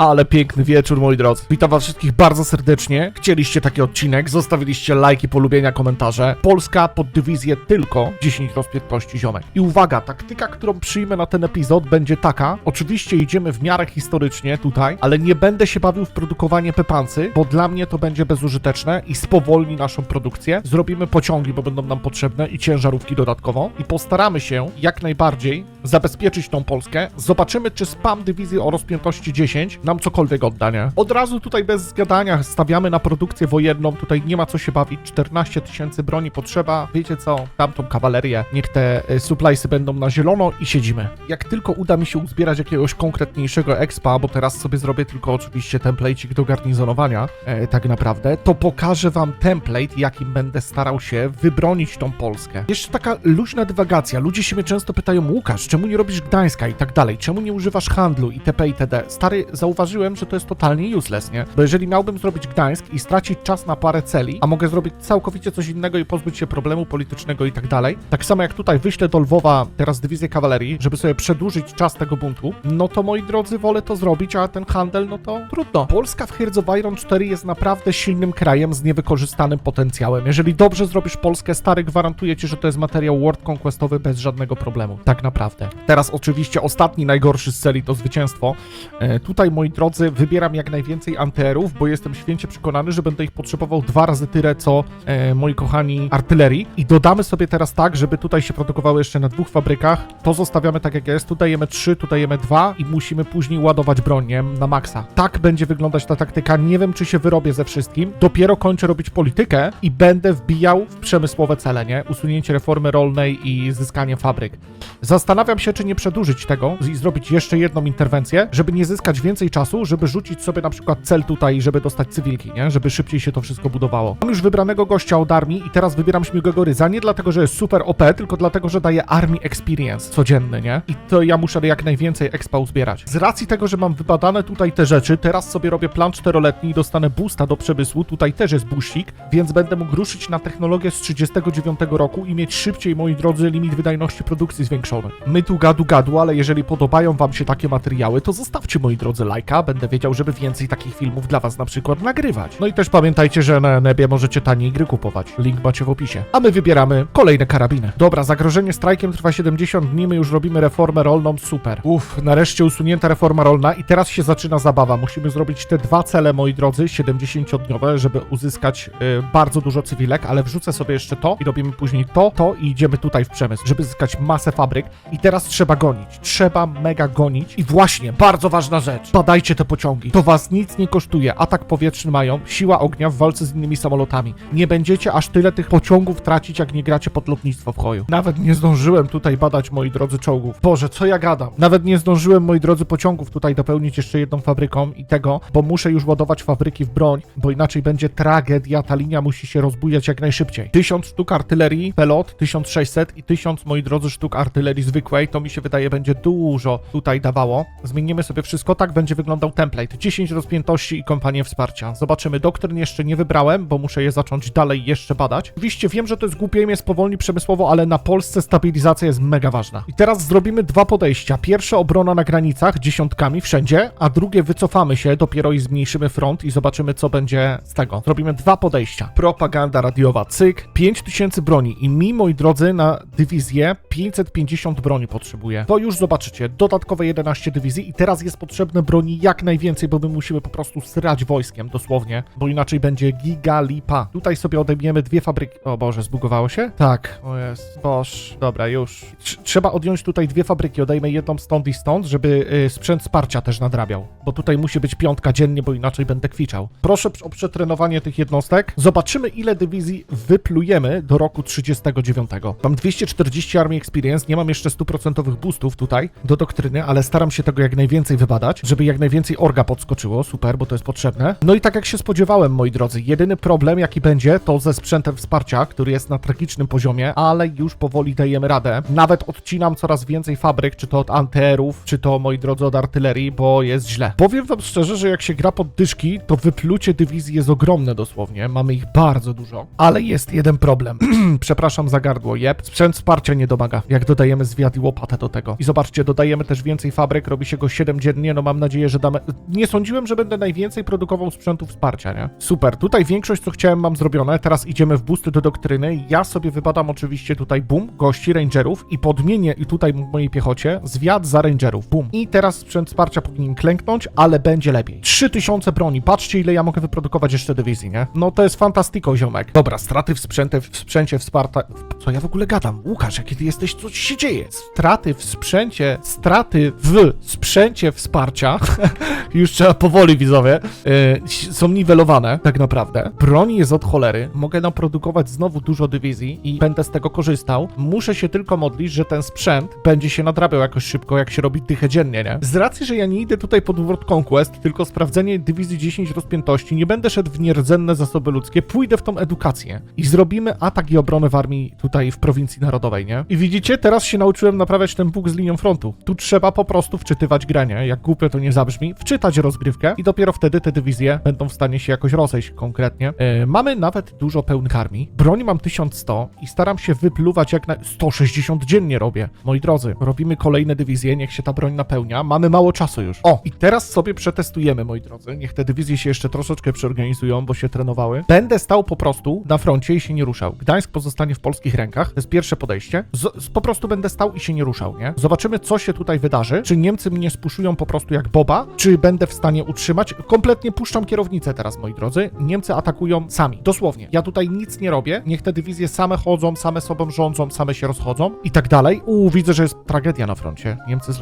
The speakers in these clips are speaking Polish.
Ale piękny wieczór, moi drodzy. Witam was wszystkich bardzo serdecznie. Chcieliście taki odcinek, zostawiliście lajki, polubienia, komentarze. Polska pod dywizję tylko 10 rozpiętności ziomek. I uwaga, taktyka, którą przyjmę na ten epizod będzie taka. Oczywiście idziemy w miarę historycznie tutaj, ale nie będę się bawił w produkowanie pepansy, bo dla mnie to będzie bezużyteczne i spowolni naszą produkcję. Zrobimy pociągi, bo będą nam potrzebne i ciężarówki dodatkowo. I postaramy się jak najbardziej zabezpieczyć tą Polskę. Zobaczymy, czy spam dywizji o rozpiętości 10 nam cokolwiek odda, nie? Od razu tutaj bez zgadania stawiamy na produkcję wojenną. Tutaj nie ma co się bawić. 14 tysięcy broni potrzeba. Wiecie co? Tamtą kawalerię. Niech te y, suppliesy będą na zielono i siedzimy. Jak tylko uda mi się uzbierać jakiegoś konkretniejszego expa, bo teraz sobie zrobię tylko oczywiście template'ik do garnizonowania, e, tak naprawdę, to pokażę wam template, jakim będę starał się wybronić tą Polskę. Jeszcze taka luźna dywagacja. Ludzie się mnie często pytają, Łukasz, czemu nie robisz Gdańska i tak dalej? Czemu nie używasz handlu itp. itd. Stary, zauważyłem, że to jest totalnie useless, nie? Bo jeżeli miałbym zrobić Gdańsk i stracić czas na parę celi, a mogę zrobić całkowicie coś innego i pozbyć się problemu politycznego i tak dalej, tak samo jak tutaj wyślę do Lwowa teraz dywizję kawalerii, żeby sobie przedłużyć czas tego buntu, no to moi drodzy, wolę to zrobić, a ten handel, no to trudno. Polska w Hearts of Iron 4 jest naprawdę silnym krajem z niewykorzystanym potencjałem. Jeżeli dobrze zrobisz Polskę, stary, gwarantuję ci, że to jest materiał World Conquestowy bez żadnego problemu. Tak naprawdę. Teraz oczywiście ostatni najgorszy z celi to zwycięstwo. E, tutaj, moi drodzy, wybieram jak najwięcej anterów, bo jestem święcie przekonany, że będę ich potrzebował dwa razy tyle, co e, moi kochani artylerii. I dodamy sobie teraz tak, żeby tutaj się produkowały jeszcze na dwóch fabrykach. To zostawiamy tak jak jest. Tu dajemy trzy, tu dajemy dwa i musimy później ładować broń? Na maksa. Tak będzie wyglądać ta taktyka. Nie wiem, czy się wyrobię ze wszystkim. Dopiero kończę robić politykę i będę wbijał w przemysłowe cele, nie? Usunięcie reformy rolnej i zyskanie fabryk. Zastanawiam się, czy nie przedłużyć tego i zrobić jeszcze jedną interwencję, żeby nie zyskać więcej czasu, żeby rzucić sobie na przykład cel tutaj, żeby dostać cywilki, nie? Żeby szybciej się to wszystko budowało. Mam już wybranego gościa od armii i teraz wybieram śmigłego ryza, nie dlatego, że jest super OP, tylko dlatego, że daje armii experience codzienny, nie? I to ja muszę jak najwięcej expa uzbierać. Z racji tego, że mam wybadane tutaj te rzeczy, teraz sobie robię plan czteroletni i dostanę boosta do przemysłu, tutaj też jest boostik, więc będę mógł ruszyć na technologię z 39 roku i mieć szybciej, moi drodzy, limit wydajności produkcji zwiększony. My tu gadu gadu, ale jeżeli podobają wam się takie materiały, to zostawcie, moi drodzy, lajka, będę wiedział, żeby więcej takich filmów dla was na przykład nagrywać. No i też pamiętajcie, że na Nebie możecie taniej gry kupować. Link macie w opisie. A my wybieramy kolejne karabiny. Dobra, zagrożenie strajkiem trwa 70 dni, my już robimy reformę rolną, super. Uff, nareszcie usunięta reforma rolna i teraz się zaczyna zabawa. Musimy zrobić te dwa cele, moi drodzy, 70-dniowe, żeby uzyskać y, bardzo dużo cywilek, ale wrzucę sobie jeszcze to i robimy później to, to i idziemy tutaj w przemysł, żeby zyskać masę fabryk. I teraz trzeba gonić. Trzeba mega gonić. I właśnie, bardzo ważna rzecz. Badajcie te pociągi. To was nic nie kosztuje. Atak powietrzny mają, siła ognia w walce z innymi samolotami. Nie będziecie aż tyle tych pociągów tracić, jak nie gracie pod lotnictwo w choju. Nawet nie zdążyłem tutaj badać, moi drodzy, czołgów. Boże, co ja gadam? Nawet nie zdążyłem, moi drodzy, pociągów tutaj dopełnić jeszcze jedną fabryką i tego, bo muszę już ładować fabryki w broń, bo inaczej będzie tragedia. Ta linia musi się rozbujać jak najszybciej. 1000 sztuk artylerii, pelot, 1600 i 1000, moi drodzy, sztuk artylerii zwykłej. To mi się wydaje będzie dużo tutaj dawało. Zmienimy sobie wszystko, tak będzie wyglądał template. 10 rozpiętości i kompanie wsparcia. Zobaczymy. Doktryn jeszcze nie wybrałem, bo muszę je zacząć dalej jeszcze badać. Oczywiście wiem, że to jest głupie i mnie spowolni przemysłowo, ale na Polsce stabilizacja jest mega ważna. I teraz zrobimy dwa podejścia. Pierwsze obrona na granicach, dziesiątkami wszędzie, a drugie wycofamy się dopiero i zmniejszymy front i zobaczymy, co będzie z tego. Zrobimy dwa podejścia. Propaganda radiowa, cyk, 5000 broni i mi, moi drodzy, na dywizję 550 broni potrzebuję. To już zobaczycie. Dodatkowe 11 dywizji i teraz jest potrzebne broni jak najwięcej, bo my musimy po prostu srać wojskiem, dosłownie, bo inaczej będzie giga lipa. Tutaj sobie odejmiemy dwie fabryki. O Boże, zbugowało się? Tak. O jest. Boż. Dobra, już. Trz- trzeba odjąć tutaj dwie fabryki. Odejmę jedną stąd i stąd, żeby y, sprzęt wsparcia też nadrabiał. Bo tutaj musi być piątka dziennie, bo inaczej będę kwiczał. Proszę o przetrenowanie tych jednostek. Zobaczymy, ile dywizji wyplujemy do roku 39. Mam 240 armii experience, nie mam jeszcze 100% boostów tutaj do doktryny, ale staram się tego jak najwięcej wybadać, żeby jak najwięcej orga podskoczyło. Super, bo to jest potrzebne. No i tak jak się spodziewałem, moi drodzy, jedyny problem jaki będzie, to ze sprzętem wsparcia, który jest na tragicznym poziomie, ale już powoli dajemy radę. Nawet odcinam coraz więcej fabryk, czy to od anterów, czy to, moi drodzy, od artylerii, bo jest źle. Powiem wam szczerze, że jak się gra pod dyszki, to wyplucie dywizji jest ogromne dosłownie. Mamy ich bardzo dużo. Ale jest jeden problem. Przepraszam za gardło, jeb. Sprzęt wsparcia nie domaga, jak dodajemy zwiad i łopatę do tego. I zobaczcie, dodajemy też więcej fabryk, robi się go 7 dziennie, no mam nadzieję, że damy... Nie sądziłem, że będę najwięcej produkował sprzętu wsparcia, nie? Super, tutaj większość, co chciałem, mam zrobione. Teraz idziemy w boosty do doktryny. Ja sobie wybadam oczywiście tutaj, boom, gości, rangerów i podmienię i tutaj w mojej piechocie zwiat za rangerów, boom. I teraz sprzęt wsparcia powinien klęknąć, ale będzie lepiej. 3000 broni, patrzcie ile ja mogę wyprodukować jeszcze dywizji, nie? No to jest fantastiko, ziomek. Dobra, straty w sprzęcie, w sprzęcie wsparta... Co ja w ogóle gadam? Łukasz, jaki ty jesteś, co ci się dzieje? Straty w sprzęcie, straty w sprzęcie wsparcia, już trzeba powoli, widzowie, yy, są niwelowane, tak naprawdę. Broni jest od cholery, mogę naprodukować znowu dużo dywizji i będę z tego korzystał. Muszę się tylko modlić, że ten sprzęt będzie się nadrabiał jakoś szybko, jak się robi dychę dziennie, nie? Z racji, że ja nie idę tutaj pod World Conquest, tylko sprawdzenie dywizji 10 rozpiętości, nie będę szedł w nierdzenne zasoby ludzkie, pójdę w tą edukację i zrobimy atak i obronę w armii tutaj w prowincji narodowej, nie? I widzicie, teraz się nauczyłem naprawiać ten bóg z linią frontu. Tu trzeba po prostu wczytywać grę, nie? Jak głupio to nie zabrzmi, wczytać rozgrywkę i dopiero wtedy te dywizje będą w stanie się jakoś rozejść konkretnie. E, mamy nawet dużo pełnych armii. Broń mam 1100 i staram się wypluwać jak na... 160 dziennie robię. Moi drodzy, robimy kolejne dywizje, niech się ta broń napełnia. Mamy mało czasu już. O, i teraz sobie przetestujemy, moi drodzy. Niech te dywizje się jeszcze troszeczkę przeorganizują, bo się trenowały. Będę stał po prostu na froncie i się nie ruszał. Gdańsk pozostanie w polskich rękach. To jest pierwsze podejście. Z, z, po prostu będę stał i się nie ruszał, nie? Zobaczymy, co się tutaj wydarzy. Czy Niemcy mnie spuszują po prostu jak boba, czy będę w stanie utrzymać. Kompletnie puszczam kierownicę teraz, moi drodzy. Niemcy atakują sami. Dosłownie. Ja tutaj nic nie robię. Niech te dywizje same chodzą, same sobą rządzą, same się rozchodzą i tak dalej. Uuu, widzę, że jest tragedia na froncie. Niemcy z.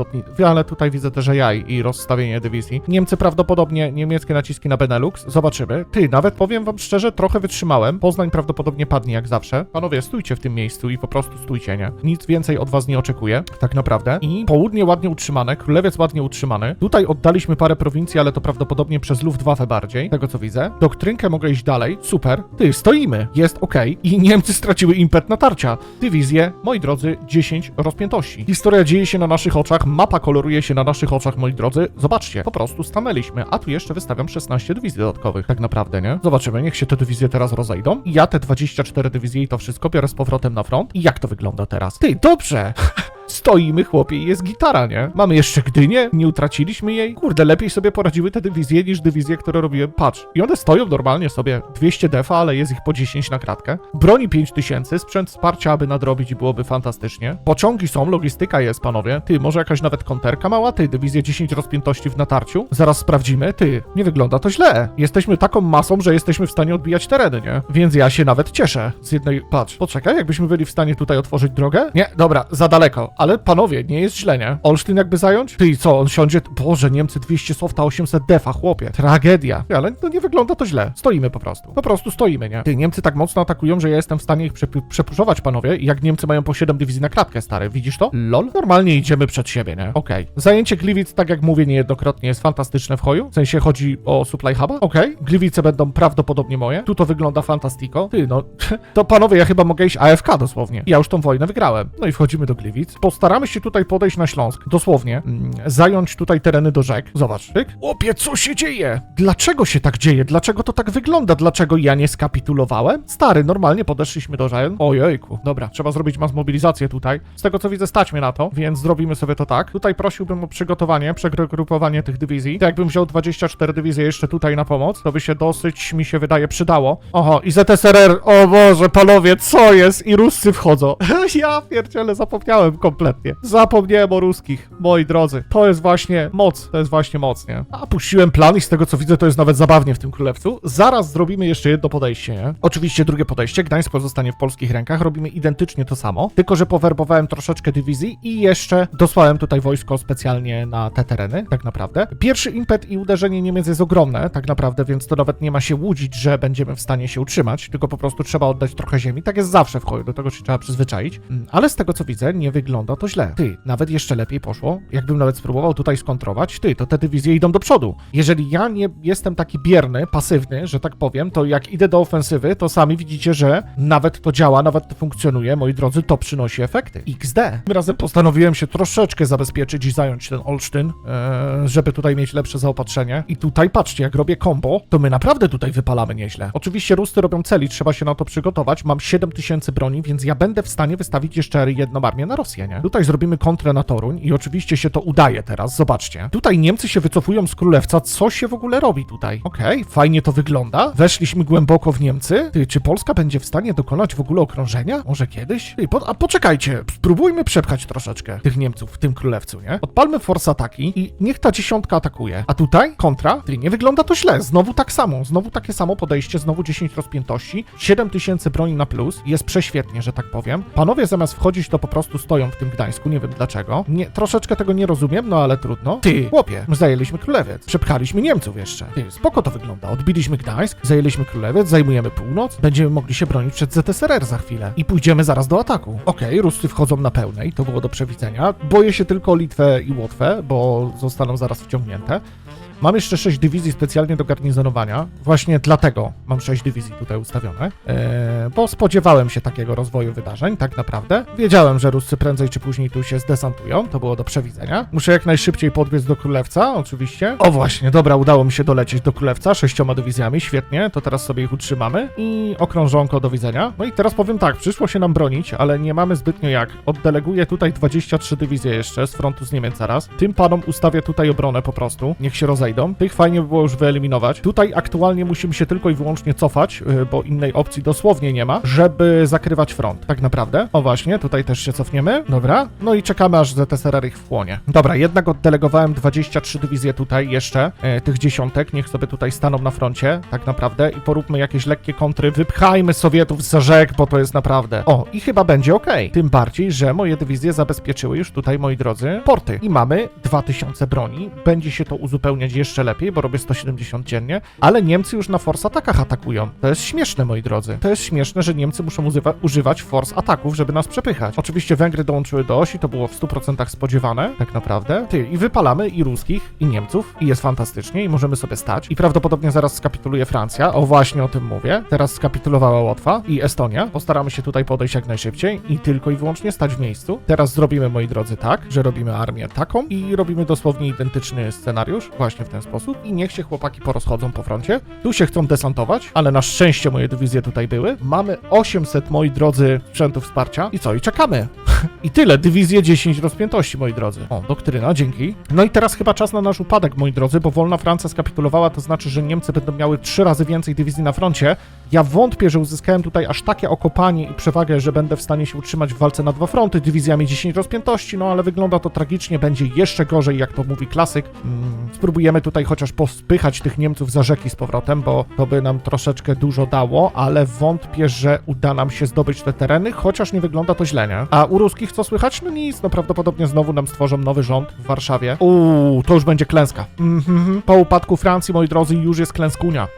Ale tutaj widzę też AI i rozstawienie dywizji. Niemcy prawdopodobnie, niemieckie naciski na Benelux. Zobaczymy. Ty, nawet powiem wam szczerze, trochę wytrzymałem. Poznań prawdopodobnie padnie jak zawsze. Panowie, stójcie w tym miejscu i po prostu stójcie, nie? Nic więcej od was nie oczekuję, tak naprawdę. I południe ładnie utrzymane, królewiec ładnie utrzymany. Tutaj oddaliśmy parę prowincji, ale to prawdopodobnie przez Luftwaffe bardziej, tego co widzę. Doktrynkę mogę iść dalej. Super. Ty, stoimy. Jest ok. I Niemcy straciły impet natarcia. Dywizje, moi drodzy, 10 rozpiętości. Historia dzieje się na naszych oczach, mapa koloruje się na naszych oczach, moi drodzy. Zobaczcie, po prostu stanęliśmy, a tu jeszcze wystawiam 16 dywizji dodatkowych, tak naprawdę, nie? Zobaczymy, niech się te dywizje teraz rozejdą. I ja te 24 dywizje i to wszystko biorę z powrotem na front. I jak to wygląda teraz? Ty, dobrze! Stoimy, chłopie, i jest gitara, nie? Mamy jeszcze Gdynię, nie utraciliśmy jej. Kurde, lepiej sobie poradziły te dywizje niż dywizje, które robiłem. Patrz, i one stoją normalnie sobie 200 defa, ale jest ich po 10 na kratkę. Broni 5000, sprzęt wsparcia, aby nadrobić i byłoby fantastycznie. Pociągi są, logistyka jest, panowie. Ty, może jakaś nawet konterka mała? Ty, dywizję 10 rozpiętości w natarciu? Zaraz sprawdzimy. Ty, nie wygląda to źle. Jesteśmy taką masą, że jesteśmy w stanie odbijać tereny, nie? Więc ja się nawet cieszę. Z jednej... Patrz, poczekaj, jakbyśmy byli w stanie tutaj otworzyć drogę? Nie, dobra, za daleko. Ale panowie, nie jest źle, nie? Olsztyn jakby zająć? Ty co, on siądzie? Boże, Niemcy 200 softa, 800 defa, chłopie. Tragedia. Ale no nie wygląda to źle. Stoimy po prostu. Po prostu stoimy, nie? Ty, Niemcy tak mocno atakują, że ja jestem w stanie ich przep- przepuszować, panowie. Jak Niemcy mają po 7 dywizji na klatkę, stary. Widzisz to? Lol. Normalnie idziemy przed siebie, nie? Okej. Zajęcie Gliwic, tak jak mówię niejednokrotnie, jest fantastyczne w hoju. W sensie chodzi o supply huba. Okej. Gliwice będą prawdopodobnie moje. Tu to wygląda fantastico. Ty, no... To panowie, ja chyba mogę iść AFK dosłownie. Ja już tą wojnę wygrałem. No i wchodzimy do Gliwic. Postaramy się tutaj podejść na Śląsk. Dosłownie. Mm, zająć tutaj tereny do rzek. Zobacz. Tyk. Opie, co się dzieje? Dlaczego się tak dzieje? Dlaczego to tak wygląda? Dlaczego ja nie skapitulowałem? Stary, normalnie podeszliśmy do rzek. Ojejku. Dobra, trzeba zrobić mas mobilizację tutaj. Z tego co widzę, stać mnie na to, więc zrobimy sobie to tak. Tutaj prosiłbym o przygotowanie, przegrupowanie tych dywizji. To jakbym wziął 24 dywizje jeszcze tutaj na pomoc, to by się dosyć, mi się wydaje, przydało. Oho, i ZSRR, o Boże, panowie, co jest? I Ruscy wchodzą. ja pierdziele, zapomniałem kompletnie. Zapomniałem o ruskich, moi drodzy. To jest właśnie moc, to jest właśnie moc, nie? A puściłem plan i z tego co widzę, to jest nawet zabawnie w tym królewcu. Zaraz zrobimy jeszcze jedno podejście, nie? Oczywiście drugie podejście, Gdańsk pozostanie w polskich rękach, robimy identycznie to samo, tylko że powerbowałem troszeczkę dywizji i jeszcze dosłałem tutaj wojsko specjalnie na te tereny, tak naprawdę. Pierwszy impet i uderzenie Niemiec jest ogromne, tak naprawdę, więc to nawet nie ma się łudzić, że będziemy w stanie się utrzymać, tylko po prostu trzeba oddać trochę ziemi. Tak jest zawsze w hoju, do tego się trzeba przyzwyczaić. Mm, Ale z tego co widzę, nie wygląda to źle. Ty, nawet jeszcze lepiej poszło. Jakbym nawet spróbował tutaj skontrować, ty, to te dywizje idą do przodu. Jeżeli ja nie jestem taki bierny, pasywny, że tak powiem, to jak idę do ofensywy, to sami widzicie, że nawet to działa, nawet to funkcjonuje, moi drodzy, to przynosi efekty. XD. Tym razem postanowiłem się troszeczkę zabezpieczyć i zająć ten Olsztyn, e, żeby tutaj mieć lepsze zaopatrzenie. I tutaj patrzcie, jak robię combo, to my naprawdę tutaj wypalamy nieźle. Oczywiście Rusty robią celi, trzeba się na to przygotować. Mam 7000 broni, więc ja będę w stanie wystawić jeszcze jedną armię na Rosję, nie? Tutaj zrobimy kontrę na Toruń i oczywiście się to udaje teraz, zobaczcie. Tutaj Niemcy się wycofują z Królewca, co się w ogóle robi tutaj? Okej, fajnie to wygląda. Weszliśmy głęboko w Niemcy. Ty, czy Polska będzie w stanie dokonać w ogóle okrążenia? Może kiedyś? Ty, po, a poczekajcie, spróbujmy przepchać troszeczkę tych Niemców w tym Królewcu, nie? Odpalmy force ataki i niech ta dziesiątka atakuje. A tutaj kontra? Ty, nie wygląda to źle. Znowu tak samo, znowu takie samo podejście, znowu 10 rozpiętości, 7000 broni na plus. Jest prześwietnie, że tak powiem. Panowie zamiast wchodzić, to po prostu stoją w tym Gdańsku, nie wiem dlaczego. Nie, troszeczkę tego nie rozumiem, no ale trudno. Ty, chłopie, my zajęliśmy Królewiec. Przepchaliśmy Niemców jeszcze. Ty, spoko to wygląda. Odbiliśmy Gdańsk, zajęliśmy Królewiec, zajmujemy północ, będziemy mogli się bronić przed ZSRR za chwilę. I pójdziemy zaraz do ataku. Okej, Ruscy wchodzą na pełnej, to było do przewidzenia. Boję się tylko Litwę i Łotwę, bo zostaną zaraz wciągnięte. Mam jeszcze 6 dywizji specjalnie do garnizonowania. Właśnie dlatego mam 6 dywizji tutaj ustawione, eee, bo spodziewałem się takiego rozwoju wydarzeń, tak naprawdę. Wiedziałem, że Ruscy prędzej czy później tu się zdesantują, to było do przewidzenia. Muszę jak najszybciej podbiec do Królewca, oczywiście. O właśnie, dobra, udało mi się dolecieć do Królewca sześcioma dywizjami, świetnie, to teraz sobie ich utrzymamy. I okrążonko, do widzenia. No i teraz powiem tak, przyszło się nam bronić, ale nie mamy zbytnio jak. Oddeleguję tutaj 23 dywizje jeszcze z frontu z Niemiec zaraz. Tym panom ustawię tutaj obronę po prostu, niech się rozejdą. Tych fajnie by było już wyeliminować. Tutaj aktualnie musimy się tylko i wyłącznie cofać, yy, bo innej opcji dosłownie nie ma, żeby zakrywać front, tak naprawdę. O właśnie, tutaj też się cofniemy. Dobra, no i czekamy aż ZSRR ich wchłonie. Dobra, jednak oddelegowałem 23 dywizje tutaj jeszcze, yy, tych dziesiątek, niech sobie tutaj staną na froncie, tak naprawdę, i poróbmy jakieś lekkie kontry, wypchajmy Sowietów za rzek, bo to jest naprawdę... O, i chyba będzie ok. Tym bardziej, że moje dywizje zabezpieczyły już tutaj, moi drodzy, porty. I mamy 2000 broni, będzie się to uzupełniać jeszcze lepiej, bo robię 170 dziennie, ale Niemcy już na force atakach atakują. To jest śmieszne, moi drodzy. To jest śmieszne, że Niemcy muszą używa- używać force ataków, żeby nas przepychać. Oczywiście Węgry dołączyły do osi, to było w 100% spodziewane, tak naprawdę. Ty, i wypalamy i ruskich, i Niemców, i jest fantastycznie, i możemy sobie stać. I prawdopodobnie zaraz skapituluje Francja, o właśnie o tym mówię. Teraz skapitulowała Łotwa i Estonia. Postaramy się tutaj podejść jak najszybciej i tylko i wyłącznie stać w miejscu. Teraz zrobimy, moi drodzy, tak, że robimy armię taką i robimy dosłownie identyczny scenariusz, właśnie w ten sposób i niech się chłopaki porozchodzą po froncie. Tu się chcą desantować, ale na szczęście moje dywizje tutaj były. Mamy 800, moi drodzy, sprzętów wsparcia i co, i czekamy. I tyle, dywizje 10 rozpiętości, moi drodzy. O, doktryna, dzięki. No i teraz chyba czas na nasz upadek, moi drodzy, bo wolna Francja skapitulowała, to znaczy, że Niemcy będą miały trzy razy więcej dywizji na froncie. Ja wątpię, że uzyskałem tutaj aż takie okopanie i przewagę, że będę w stanie się utrzymać w walce na dwa fronty, dywizjami 10 rozpiętości, no ale wygląda to tragicznie, będzie jeszcze gorzej, jak to mówi klasyk. Mm, spróbujemy tutaj chociaż pospychać tych Niemców za rzeki z powrotem, bo to by nam troszeczkę dużo dało, ale wątpię, że uda nam się zdobyć te tereny, chociaż nie wygląda to źle, nie? A u ruskich co słychać? No nic, no prawdopodobnie znowu nam stworzą nowy rząd w Warszawie. Uuu, to już będzie klęska. Mhm. Po upadku Francji, moi drodzy, już jest klęskunia.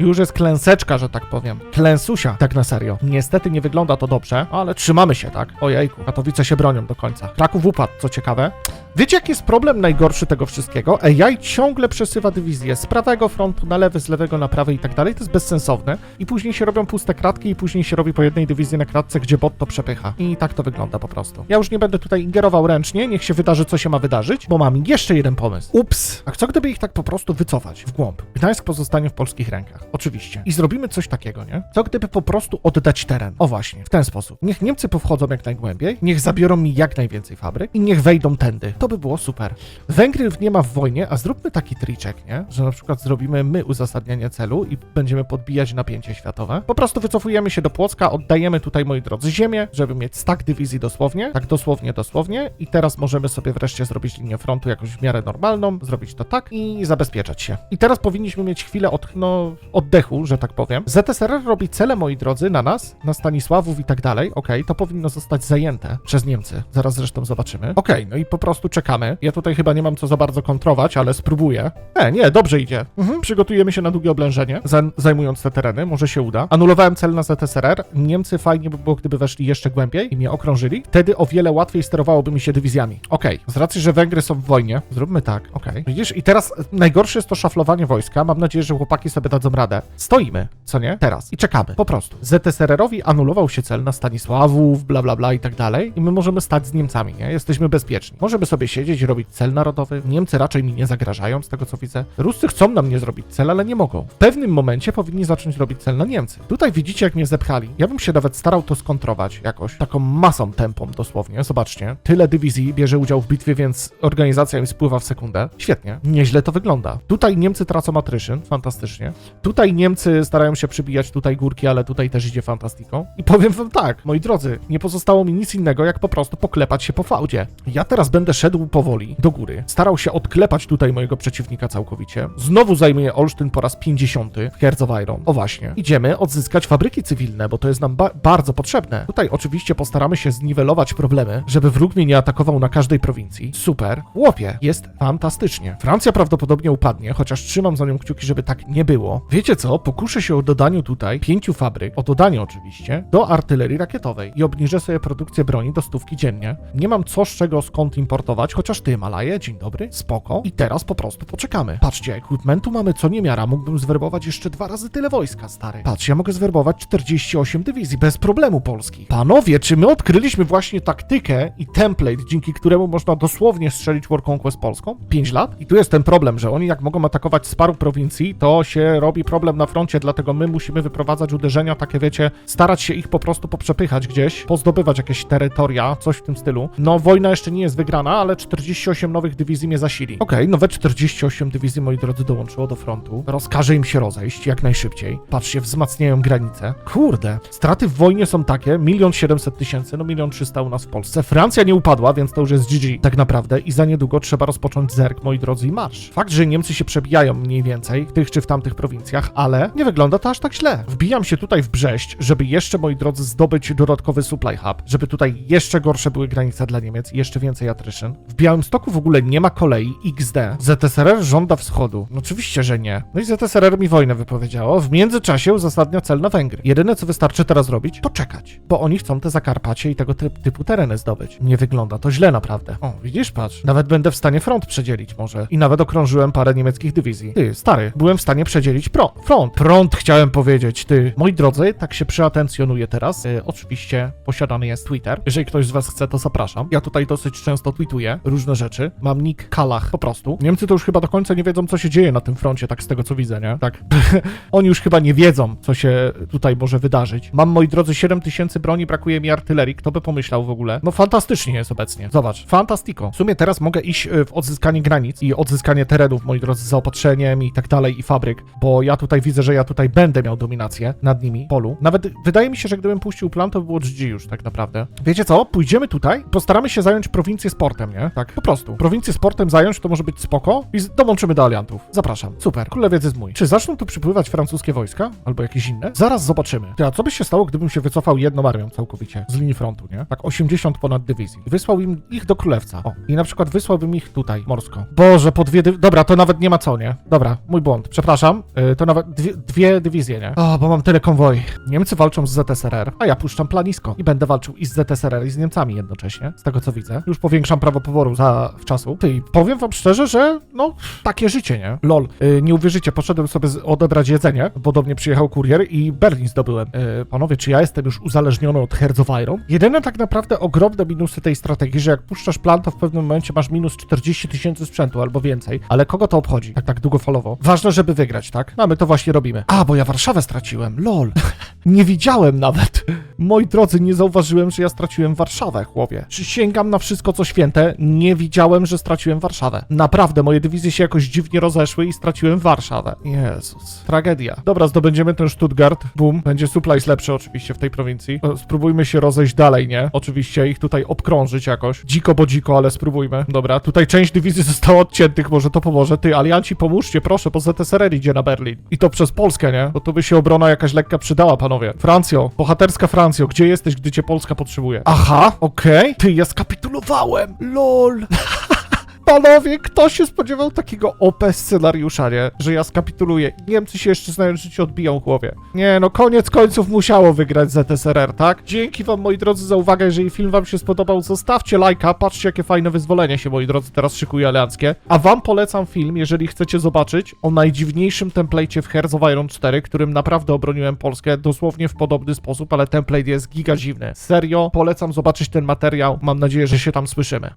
Już jest klęseczka, że tak powiem. Klęsusia, tak na serio. Niestety nie wygląda to dobrze, ale trzymamy się, tak? Ojejku, Katowice się bronią do końca. Kraków upadł, co ciekawe. Wiecie, jaki jest problem najgorszy tego wszystkiego? AI ciągle przesywa dywizję z prawego frontu na lewy, z lewego na prawy i tak dalej. To jest bezsensowne. I później się robią puste kratki i później się robi po jednej dywizji na kratce, gdzie bot to przepycha. I tak to wygląda po prostu. Ja już nie będę tutaj ingerował ręcznie, niech się wydarzy, co się ma wydarzyć, bo mam jeszcze jeden pomysł. Ups! A co gdyby ich tak po prostu wycofać w głąb? Gdańsk pozostanie w polskich rękach. Oczywiście. I zrobimy coś takiego, nie? Co gdyby po prostu oddać teren? O właśnie, w ten sposób. Niech Niemcy powchodzą jak najgłębiej, niech zabiorą mi jak najwięcej fabryk i niech wejdą tędy. To by było super. Węgry nie ma w wojnie, a zróbmy taki triczek, nie? Że na przykład zrobimy my uzasadnianie celu i będziemy podbijać napięcie światowe. Po prostu wycofujemy się do Płocka, oddajemy tutaj, moi drodzy, ziemię, żeby mieć stack dywizji dosłownie, tak dosłownie, dosłownie i teraz możemy sobie wreszcie zrobić linię frontu jakoś w miarę normalną, zrobić to tak i zabezpieczać się. I teraz powinniśmy mieć chwilę od, no, oddechu, że tak powiem. ZSRR robi cele, moi drodzy, na nas, na Stanisławów i tak dalej, okej, to powinno zostać zajęte przez Niemcy. Zaraz zresztą zobaczymy. Okej, no i po prostu czekamy. Ja tutaj chyba nie mam co za bardzo kontrować, ale spróbuję. E, nie, dobrze idzie. Mhm, przygotujemy się na długie oblężenie, za, zajmując te tereny, może się uda. Anulowałem cel na ZSRR. Niemcy fajnie by było, gdyby weszli jeszcze głębiej i mnie okrążyli. Wtedy o wiele łatwiej sterowałoby mi się dywizjami. Okej, z racji, że Węgry są w wojnie, zróbmy tak, okej. Widzisz, i teraz najgorsze jest to szaflowanie wojska. Mam nadzieję, że chłopaki sobie dadzą radę Stoimy, co nie? Teraz. I czekamy. Po prostu. ZSRR-owi anulował się cel na Stanisławów, bla bla bla i tak dalej. I my możemy stać z Niemcami, nie? Jesteśmy bezpieczni. Możemy sobie siedzieć i robić cel narodowy. Niemcy raczej mi nie zagrażają, z tego co widzę. Ruscy chcą nam nie zrobić cel, ale nie mogą. W pewnym momencie powinni zacząć robić cel na Niemcy. Tutaj widzicie, jak mnie zepchali. Ja bym się nawet starał to skontrować jakoś. Taką masą tempą dosłownie. Zobaczcie. Tyle dywizji bierze udział w bitwie, więc organizacja im spływa w sekundę. Świetnie. Nieźle to wygląda. Tutaj Niemcy tracą atryszyn. Fantastycznie. Tutaj Niemcy starają się przybijać tutaj górki, ale tutaj też idzie fantastiką. I powiem wam tak, moi drodzy, nie pozostało mi nic innego, jak po prostu poklepać się po fałdzie. Ja teraz będę szedł powoli do góry, starał się odklepać tutaj mojego przeciwnika całkowicie. Znowu zajmuję Olsztyn po raz 50 w Hearts of Iron. O właśnie. Idziemy odzyskać fabryki cywilne, bo to jest nam ba- bardzo potrzebne. Tutaj oczywiście postaramy się zniwelować problemy, żeby wróg mnie nie atakował na każdej prowincji. Super. Chłopie, jest fantastycznie. Francja prawdopodobnie upadnie, chociaż trzymam za nią kciuki, żeby tak nie było. Wiecie co? Pokuszę się o dodaniu tutaj pięciu fabryk, o dodanie oczywiście, do artylerii rakietowej i obniżę sobie produkcję broni do stówki dziennie. Nie mam co z czego skąd importować, chociaż ty, Malaje, dzień dobry, spoko. I teraz po prostu poczekamy. Patrzcie, equipmentu mamy co niemiara, mógłbym zwerbować jeszcze dwa razy tyle wojska, stary. Patrz, ja mogę zwerbować 48 dywizji bez problemu polskich. Panowie, czy my odkryliśmy właśnie taktykę i template, dzięki któremu można dosłownie strzelić War Conquest Polską? 5 lat? I tu jest ten problem, że oni jak mogą atakować z paru prowincji, to się robi problem na froncie, dlatego my musimy wyprowadzać uderzenia, takie wiecie, starać się ich po prostu poprzepychać gdzieś, pozdobywać jakieś terytoria, coś w tym stylu. No, wojna jeszcze nie jest wygrana, ale 48 nowych dywizji mnie zasili. Okej, nowe 48 dywizji, moi drodzy, dołączyło do frontu. Rozkażę im się rozejść jak najszybciej. Patrzcie, wzmacniają granice. Kurde, straty w wojnie są takie, milion 700 tysięcy, no milion 300 u nas w Polsce. Francja nie upadła, więc to już jest GG tak naprawdę i za niedługo trzeba rozpocząć zerk, moi drodzy, i marsz. Fakt, że Niemcy się przebijają mniej więcej w tych czy w tamtych prowincjach, ale nie wygląda to aż tak źle. Wbijam się tutaj w Brześć, żeby jeszcze, moi drodzy, zdobyć dodatkowy supply hub, żeby tutaj jeszcze gorsze były granice dla Niemiec jeszcze więcej atryszyn. W Białymstoku w ogóle nie ma kolei XD. ZSRR żąda wschodu. No oczywiście, że nie. No i ZSRR mi wojnę wypowiedziało. W międzyczasie uzasadnia cel na Węgry. Jedyne, co wystarczy teraz robić, to czekać, bo oni chcą te Zakarpacie i tego ty typu tereny zdobyć. Nie wygląda to źle naprawdę. O, widzisz, patrz. Nawet będę w stanie front przedzielić może. I nawet okrążyłem parę niemieckich dywizji. Ty, stary, byłem w stanie przedzielić pro front. Front chciałem powiedzieć, ty. Moi drodzy, tak się przyatencjonuję teraz. E, oczywiście posiadany jest Twitter. Jeżeli ktoś z was chce, to zapraszam. Ja tutaj dosyć często tweetuję różne rzeczy. Mam nick Kalach po prostu. Niemcy to już chyba do końca nie wiedzą, co się dzieje na tym froncie, tak z tego co widzę, nie? Tak. Oni już chyba nie wiedzą, co się tutaj może wydarzyć. Mam, moi drodzy, 7 tysięcy broni, brakuje mi artylerii. Kto by pomyślał w ogóle? No fantastycznie jest obecnie. Zobacz, fantastiko. W sumie teraz mogę iść y, w odzyskanie granic i odzyskanie terenów, moi drodzy, z zaopatrzeniem i tak dalej, i fabryk, bo ja tutaj widzę, że ja tutaj będę miał dominację nad nimi, polu. Nawet wydaje mi się, że gdybym puścił plan, to by było GG już tak naprawdę. Wiecie co? Pójdziemy tutaj, postaramy się zająć prowincję sportem, nie? Tak, po prostu. Prowincję sportem zająć to może być spoko i z- dołączymy do aliantów. Zapraszam. Super. Królewiec jest mój. Czy zaczną tu przypływać francuskie wojska? Albo jakieś inne? Zaraz zobaczymy. Ty, a co by się stało, gdybym się wycofał jedną armią całkowicie z linii frontu, nie? Tak 80 ponad dywizji. I wysłał im ich do królewca. O, i na przykład wysłałbym ich tutaj, morsko. Boże, po dwie. Dobra, to nawet nie ma co, nie? Dobra, mój błąd. Przepraszam. Yy, to nawet dwie, dwie dywizje, nie? O, bo mam tyle konwoi. Niemcy walczą z ZSRR, a ja puszczam planisko. I będę walczył i z ZSRR, i z Niemcami jednocześnie, z tego co widzę. Już powiększam prawo poboru za wczasu. Ty, i powiem wam szczerze, że no, takie życie, nie? Lol. Yy, nie uwierzycie, poszedłem sobie odebrać jedzenie, bo do mnie przyjechał kurier i Berlin zdobyłem. Yy, panowie, czy ja jestem już uzależniony od Iron? Jedyne tak naprawdę ogromne minusy tej strategii, że jak puszczasz plan, to w pewnym momencie masz minus 40 tysięcy sprzętu albo więcej. Ale kogo to obchodzi? Tak, tak długofalowo. Ważne, żeby wygrać, tak? No, my to właśnie robimy. A, bo ja Warszawę straciłem. Lol. nie widziałem nawet. Moi drodzy, nie zauważyłem, że ja straciłem Warszawę, chłopie. Przysięgam na wszystko, co święte, nie widziałem, że straciłem Warszawę. Naprawdę, moje dywizje się jakoś dziwnie rozeszły i straciłem Warszawę. Jezus. Tragedia. Dobra, zdobędziemy ten Stuttgart. Boom. Będzie supplies lepszy oczywiście w tej prowincji. E, Spróbujmy się rozejść dalej, nie? Oczywiście ich tutaj obkrążyć jakoś. Dziko bo dziko, ale spróbujmy. Dobra, tutaj część dywizji została odciętych, może to pomoże. Ty, alianci, pomóżcie, proszę, bo ZSRR idzie na Berlin. I to przez Polskę, nie? Bo tu by się obrona jakaś lekka przydała, panowie. Francjo, bohaterska Francjo, gdzie jesteś, gdy cię Polska potrzebuje? Aha, okej. Ty, ja skapitulowałem. LOL. Panowie, kto się spodziewał takiego OP scenariusza, nie? Że ja skapituluję. Niemcy się jeszcze znając życie odbiją w głowie. Nie, no koniec końców musiało wygrać ZSRR, tak? Dzięki wam, moi drodzy, za uwagę. Jeżeli film wam się spodobał, zostawcie lajka. Patrzcie, jakie fajne wyzwolenie się, moi drodzy, teraz szykuje alianckie. A wam polecam film, jeżeli chcecie zobaczyć, o najdziwniejszym template'cie w Hearts of Iron 4, którym naprawdę obroniłem Polskę dosłownie w podobny sposób, ale template jest giga dziwny. Serio, polecam zobaczyć ten materiał. Mam nadzieję, że się tam słyszymy.